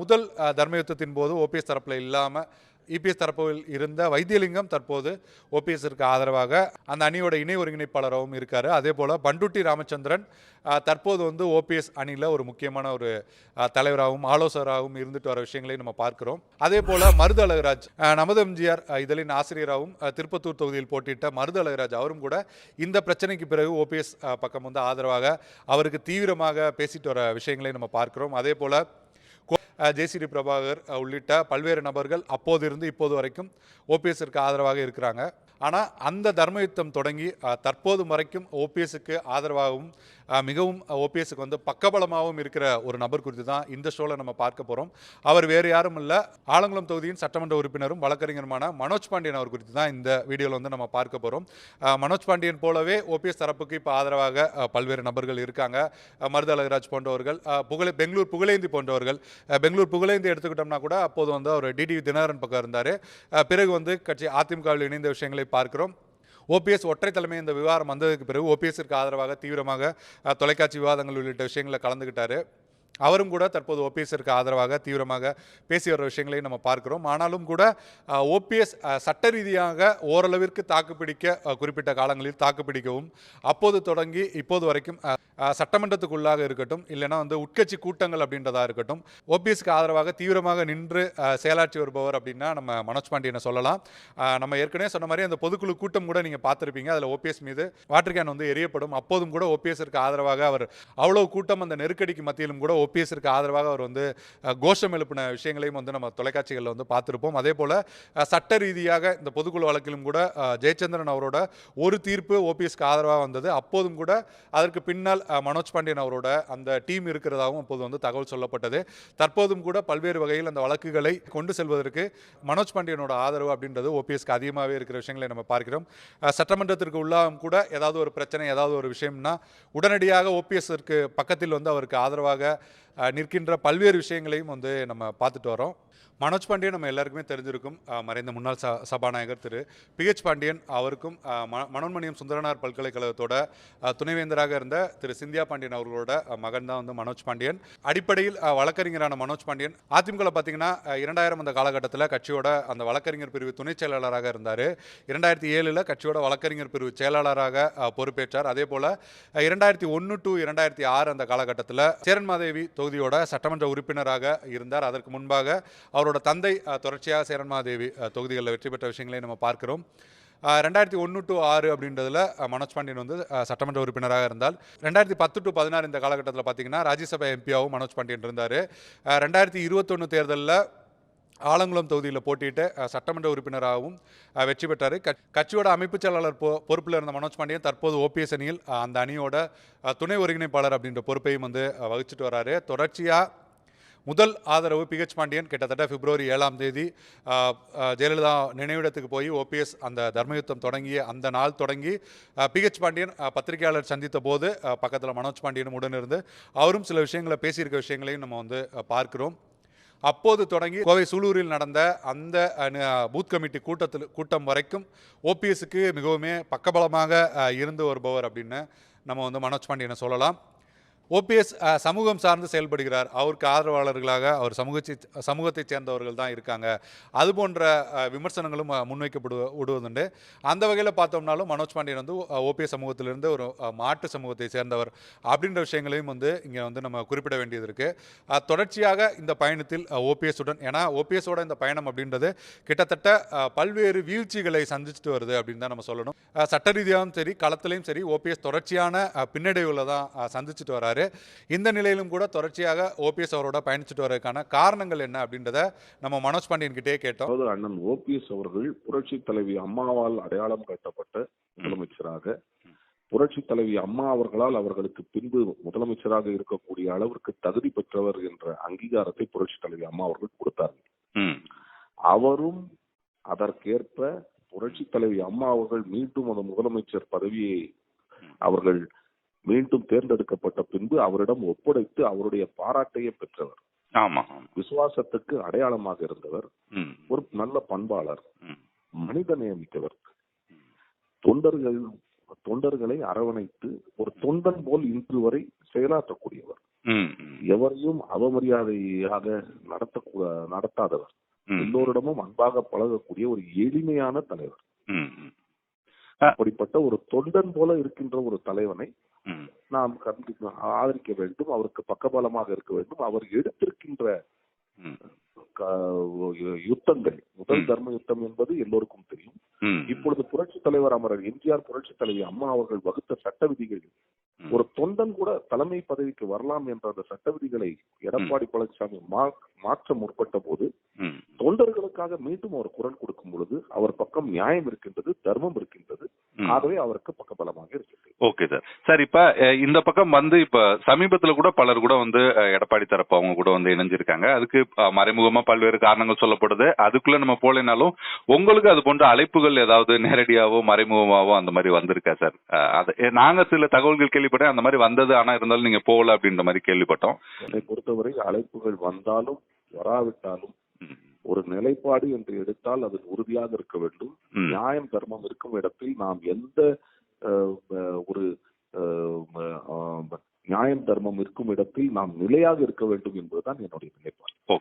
முதல் தர்மயுத்தத்தின் போது ஓபிஎஸ் தரப்பில் இல்லாமல் இபிஎஸ் தரப்பில் இருந்த வைத்தியலிங்கம் தற்போது ஓபிஎஸ்ஸிற்கு ஆதரவாக அந்த அணியோட இணை ஒருங்கிணைப்பாளராகவும் இருக்கார். அதே போல் பண்டுட்டி ராமச்சந்திரன் தற்போது வந்து ஓபிஎஸ் அணியில் ஒரு முக்கியமான ஒரு தலைவராகவும் ஆலோசகராகவும் இருந்துட்டு வர விஷயங்களை நம்ம பார்க்கிறோம். அதே போல் மருது அழகராஜ் நமது எம்ஜிஆர் இதழின் ஆசிரியராகவும் திருப்பத்தூர் தொகுதியில் போட்டியிட்ட மருது அழகராஜ் அவரும் கூட இந்த பிரச்சனைக்கு பிறகு ஓபிஎஸ் பக்கம் வந்து ஆதரவாக அவருக்கு தீவிரமாக பேசிட்டு வர விஷயங்களை நம்ம பார்க்கிறோம். அதே போல் ஜேசிடி பிரபாகர் உள்ளிட்ட பல்வேறு நபர்கள் அப்போதிருந்து இப்போது வரைக்கும் ஓபிஎஸ்ற்கு ஆதரவாக இருக்கிறாங்க. ஆனால் அந்த தர்ம யுத்தம் தொடங்கி தற்போது வரைக்கும் ஓபிஎஸ்க்கு ஆதரவாகவும் மிகவும் ஓபிஎஸ்க்கு வந்து பக்கபலமாகவும் இருக்கிற ஒரு நபர் குறித்து தான் இந்த ஷோவில் நம்ம பார்க்க போகிறோம் அவர் வேறு யாரும் இல்லை. ஆலங்குளம் தொகுதியின் சட்டமன்ற உறுப்பினரும் வழக்கறிஞருமான மனோஜ் பாண்டியன் அவர் குறித்து தான் இந்த வீடியோவில் வந்து நம்ம பார்க்க போகிறோம் மனோஜ் பாண்டியன் போலவே ஓபிஎஸ் தரப்புக்கு இப்போ ஆதரவாக பல்வேறு நபர்கள் இருக்காங்க. அஹ், மருது அழகராஜ் போன்றவர்கள் புகழே பெங்களூர் புகழேந்தி போன்றவர்கள். பெங்களூர் புகழேந்தி எடுத்துக்கிட்டோம்னா கூட அப்போது வந்து அவர் டிடி தினகரன் பக்கம் இருந்தார். பிறகு வந்து கட்சி அதிமுகவில் இணைந்த விஷயங்களை பார்க்கிறோம். ஓபிஎஸ் ஒற்றை தலைமை இந்த விவகாரம் வந்ததுக்கு பிறகு ஓபிஎஸ்க்கு ஆதரவாக தீவிரமாக தொலைக்காட்சி விவாதங்கள் உள்ளிட்ட விஷயங்களை கலந்துக்கிட்டாரு அவரும் கூட தற்போது ஓபிஎஸ்ஸிற்கு ஆதரவாக தீவிரமாக பேசி வர விஷயங்களையும் நம்ம பார்க்கிறோம். ஆனாலும் கூட ஓபிஎஸ் சட்ட ரீதியாக ஓரளவிற்கு தாக்குப்பிடிக்க குறிப்பிட்ட காலங்களில் தாக்குப்பிடிக்கவும் அப்போது தொடங்கி இப்போது வரைக்கும் சட்டமன்றத்துக்குள்ளாக இருக்கட்டும் இல்லைன்னா வந்து உட்கட்சி கூட்டங்கள் அப்படின்றதா இருக்கட்டும் ஓபிஎஸ்க்கு ஆதரவாக தீவிரமாக நின்று செயலாற்றி வருபவர் அப்படின்னா நம்ம மனோஜ் பாண்டியனை சொல்லலாம். நம்ம ஏற்கனவே சொன்ன மாதிரி அந்த பொதுக்குழு கூட்டம் கூட நீங்கள் பார்த்துருப்பீங்க. அதில் ஓபிஎஸ் மீது வாட்டர் கேன் வந்து எரியப்படும். அப்போதும் கூட ஓபிஎஸ்ற்கு ஆதரவாக அவர் அவ்வளோ கூட்டம் அந்த நெருக்கடிக்கு மத்தியிலும் கூட ஓபிஎஸ்ஸிற்கு ஆதரவாக அவர் வந்து கோஷம் எழுப்பின விஷயங்களையும் வந்து நம்ம தொலைக்காட்சிகளில் வந்து பார்த்துருப்போம். அதே போல் சட்ட ரீதியாக இந்த பொதுக்குழு வழக்கிலும் கூட ஜெயச்சந்திரன் அவரோட ஒரு தீர்ப்பு ஓபிஎஸ்க்கு ஆதரவாக வந்தது. அப்போதும் கூட அதற்கு பின்னால் மனோஜ் பாண்டியன் அவரோட அந்த டீம் இருக்கிறதாகவும் அப்போது வந்து தகவல் சொல்லப்பட்டது. தற்போதும் கூட பல்வேறு வகையில் அந்த வழக்குகளை கொண்டு செல்வதற்கு மனோஜ் பாண்டியனோட ஆதரவு அப்படின்றது ஓபிஎஸ்க்கு அதிகமாகவே இருக்கிற விஷயங்களை நம்ம பார்க்கிறோம். சட்டமன்றத்திற்கு உள்ளாகவும் கூட ஏதாவது ஒரு பிரச்சனை ஏதாவது ஒரு விஷயம்னா உடனடியாக ஓபிஎஸ்ற்கு பக்கத்தில் வந்து அவருக்கு ஆதரவாக நிற்கின்ற பல்வேறு விஷயங்களையும் வந்து நம்ம பார்த்துட்டு வரோம். மனோஜ் பாண்டியன் நம்ம எல்லாருக்குமே தெரிஞ்சிருக்கும். மறைந்த முன்னாள் ச சபாநாயகர் திரு பிஹெச் பாண்டியன் அவருக்கும் ம- மனோன்மணியம் சுந்தரனார் பல்கலைக்கழகத்தோட துணைவேந்தராக இருந்த திரு சிந்தியா பாண்டியன் அவர்களோட மகன் தான் வந்து மனோஜ் பாண்டியன். அடிப்படையில் வழக்கறிஞரான மனோஜ் பாண்டியன் அதிமுக பார்த்தீங்கன்னா இரண்டாயிரம் அந்த காலகட்டத்தில் கட்சியோட அந்த வழக்கறிஞர் பிரிவு துணை செயலாளராக இருந்தார். இரண்டாயிரத்தி ஏழில் கட்சியோட வழக்கறிஞர் பிரிவு செயலாளராக பொறுப்பேற்றார். அதே போல் இரண்டாயிரத்தி ஒன்று டு இரண்டாயிரத்தி ஆறு அந்த காலகட்டத்தில் சேரன்மாதேவி தொகுதியோட சட்டமன்ற உறுப்பினராக இருந்தார். அதற்கு முன்பாக அவர் அவரோட தந்தை தொடர்ச்சியாக சேரன்மாதேவி தொகுதிகளில் வெற்றி பெற்ற விஷயங்களை நம்ம பார்க்கிறோம். ரெண்டாயிரத்தி ஒன்று டு ஆறு அப்படின்றதுல மனோஜ் பாண்டியன் வந்து சட்டமன்ற உறுப்பினராக இருந்தால். ரெண்டாயிரத்தி பத்து டு பதினாறு இந்த காலகட்டத்தில் பார்த்தீங்கன்னா ராஜ்யசபா எம்பியாவும் மனோஜ் பாண்டியன் இருந்தார். ரெண்டாயிரத்தி இருபத்தொன்று தேர்தலில் ஆலங்குளம் தொகுதியில் போட்டியிட்டு சட்டமன்ற உறுப்பினராகவும் வெற்றி பெற்றார். கட்சியோட அமைப்புச் செயலாளர் பொ பொறுப்பில் இருந்த மனோஜ் பாண்டியன் தற்போது ஓபிஎஸ் அணியில் அந்த அணியோட துணை ஒருங்கிணைப்பாளர் அப்படின்ற பொறுப்பையும் வந்து வகிச்சிட்டு வராரு. தொடர்ச்சியாக முதல் ஆதரவு பிஹெச் பாண்டியன் கிட்டத்தட்ட பிப்ரவரி ஏழாம் தேதி ஜெயலலிதா நினைவிடத்துக்கு போய் ஓபிஎஸ் அந்த தர்மயுத்தம் தொடங்கிய அந்த நாள் தொடங்கி பிஹெச் பாண்டியன் பத்திரிகையாளர் சந்தித்த போது பக்கத்தில் மனோஜ் பாண்டியனும் உடனிருந்து அவரும் சில விஷயங்களை பேசியிருக்க விஷயங்களையும் நம்ம வந்து பார்க்கிறோம். அப்போது தொடங்கி கோவை சூலூரில் நடந்த அந்த பூத் கமிட்டி கூட்டத்தில் கூட்டம் வரைக்கும் ஓபிஎஸ்க்கு மிகவும் பக்கபலமாக இருந்து வருபவர் அப்படின்னு நம்ம வந்து மனோஜ் பாண்டியனை சொல்லலாம். ஓபிஎஸ் சமூகம் சார்ந்து செயல்படுகிறார். அவருக்கு ஆதரவாளர்களாக அவர் சமூகத்தை சமூகத்தை சேர்ந்தவர்கள் தான் இருக்காங்க. அது போன்ற விமர்சனங்களும் முன்வைக்கப்படு விடுவதுண்டு அந்த வகையில் பார்த்தோம்னாலும் மனோஜ் பாண்டியன் வந்து ஓபிஎஸ் சமூகத்திலிருந்து ஒரு மாட்டு சமூகத்தை சேர்ந்தவர் அப்படின்ற விஷயங்களையும் வந்து இங்கே வந்து நம்ம குறிப்பிட வேண்டியது இருக்குது தொடர்ச்சியாக இந்த பயணத்தில் ஓபிஎஸ் உடன் ஏன்னா ஓபிஎஸோட இந்த பயணம் அப்படின்றது கிட்டத்தட்ட பல்வேறு வீழ்ச்சிகளை சந்திச்சுட்டு வருது அப்படின்னு தான் நம்ம சொல்லணும். சட்ட ரீதியாகவும் சரி களத்திலையும் சரி ஓபிஎஸ் தொடர்ச்சியான அஹ், பின்னடைவுகளை தான் சந்திச்சுட்டு வராரு. இந்த நிலையிலும் கூட தொடர்ச்சியாக ஓபிஎஸ் அவரோட பயணிச்சுட்டு வரதுக்கான காரணங்கள் என்ன அப்படின்றத நம்ம மனோஜ் பாண்டியன் கிட்டே கேட்டோம் அண்ணன் ஓபிஎஸ் அவர்கள் புரட்சி தலைவி அம்மாவால் அடையாளம் காட்டப்பட்ட முதலமைச்சராக புரட்சி தலைவி அம்மா அவர்களால் அவர்களுக்கு பின்பு முதலமைச்சராக இருக்கக்கூடிய அளவிற்கு தகுதி பெற்றவர் என்ற அங்கீகாரத்தை புரட்சி தலைவி அம்மா அவர்கள் கொடுத்தார்கள். ம். அவரும் அதற்கேற்ப புரட்சி தலைவி அம்மா அவர்கள் மீண்டும் அந்த முதலமைச்சர் பதவியை அவர்கள் மீண்டும் தேர்ந்தெடுக்கப்பட்ட பின்பு அவரிடம் ஒப்படைத்து அவருடைய பாராட்டையே பெற்றவர். ஆமா விசுவாசத்துக்கு அடையாளமாக இருந்தவர். ஒரு நல்ல பண்பாளர். மனித நேயமிக்கவர் தொண்டர்கள் தொண்டர்களை அரவணைத்து ஒரு தொண்டன் போல் இன்று வரை செயலாற்றக்கூடியவர். எவரையும் அவமரியாதையாக நடத்த நடத்தாதவர். எல்லோரிடமும் அன்பாக பழகக்கூடிய ஒரு எளிமையான தலைவர். அப்படிப்பட்ட ஒரு தொண்டன் போல இருக்கின்ற ஒரு தலைவனை நாம் கண்டு ஆதரிக்க வேண்டும் அவருக்கு பக்கபலமாக இருக்க வேண்டும் அவர் எடுத்திருக்கின்ற யுத்தங்கள் முதல். தர்ம யுத்தம் என்பது எல்லோருக்கும் தெரியும் இப்பொழுது புரட்சி தலைவர் அமரர் எம்ஜிஆர் புரட்சி தலைவி அம்மா அவர்கள் வகுத்த சட்ட விதிகள். ஒரு தொண்டன் கூட தலைமை பதவிக்கு வரலாம் என்ற அந்த சட்ட விதிகளை எடப்பாடி பழனிசாமி மாற்ற முற்பட்ட போது. தொண்டர்களுக்காக மீண்டும் அவர் குரல் கொடுக்கும் பொழுது அவர் பக்கம் நியாயம் இருக்கின்றது தர்மம் இருக்கின்றது. ஆகவே அவருக்கு பக்கபலமாக இருக்கின்றது ஓகே சார் சார் இப்ப இந்த பக்கம் வந்து இப்ப சமீபத்துல கூட பலர் கூட வந்து எடப்பாடி தரப்பு அவங்க கூட வந்து இணைஞ்சிருக்காங்க. அதுக்கு அஹ், மறைமுகமா பல்வேறு காரணங்கள் சொல்லப்படுது. அதுக்குள்ள நம்ம போலனாலும் உங்களுக்கு அது போன்ற அழைப்புகள் ஏதாவது நேரடியாவோ மறைமுகமாவோ அந்த மாதிரி வந்திருக்கா சார் அது எ- நாங்க சில தகவல்கள் கேள்விப்பட்டேன். அந்த மாதிரி வந்தது. ஆனா இருந்தாலும் நீங்க போகல அப்படின்ற மாதிரி கேள்விப்பட்டோம். என்னை பொறுத்தவரை அழைப்புகள் வந்தாலும் வராவிட்டாலும். ஒரு நிலைப்பாடு என்று எடுத்தால் அது உறுதியாக இருக்க வேண்டும். நியாயம் தர்மம் இருக்கும் இடத்தில் நாம் எந்த ஒரு நியாயம் தர்மம் இருக்கும் இடத்தில் நாம் நிலையாக இருக்க வேண்டும் என்பதுதான் என்னுடைய நிலைப்பாடு.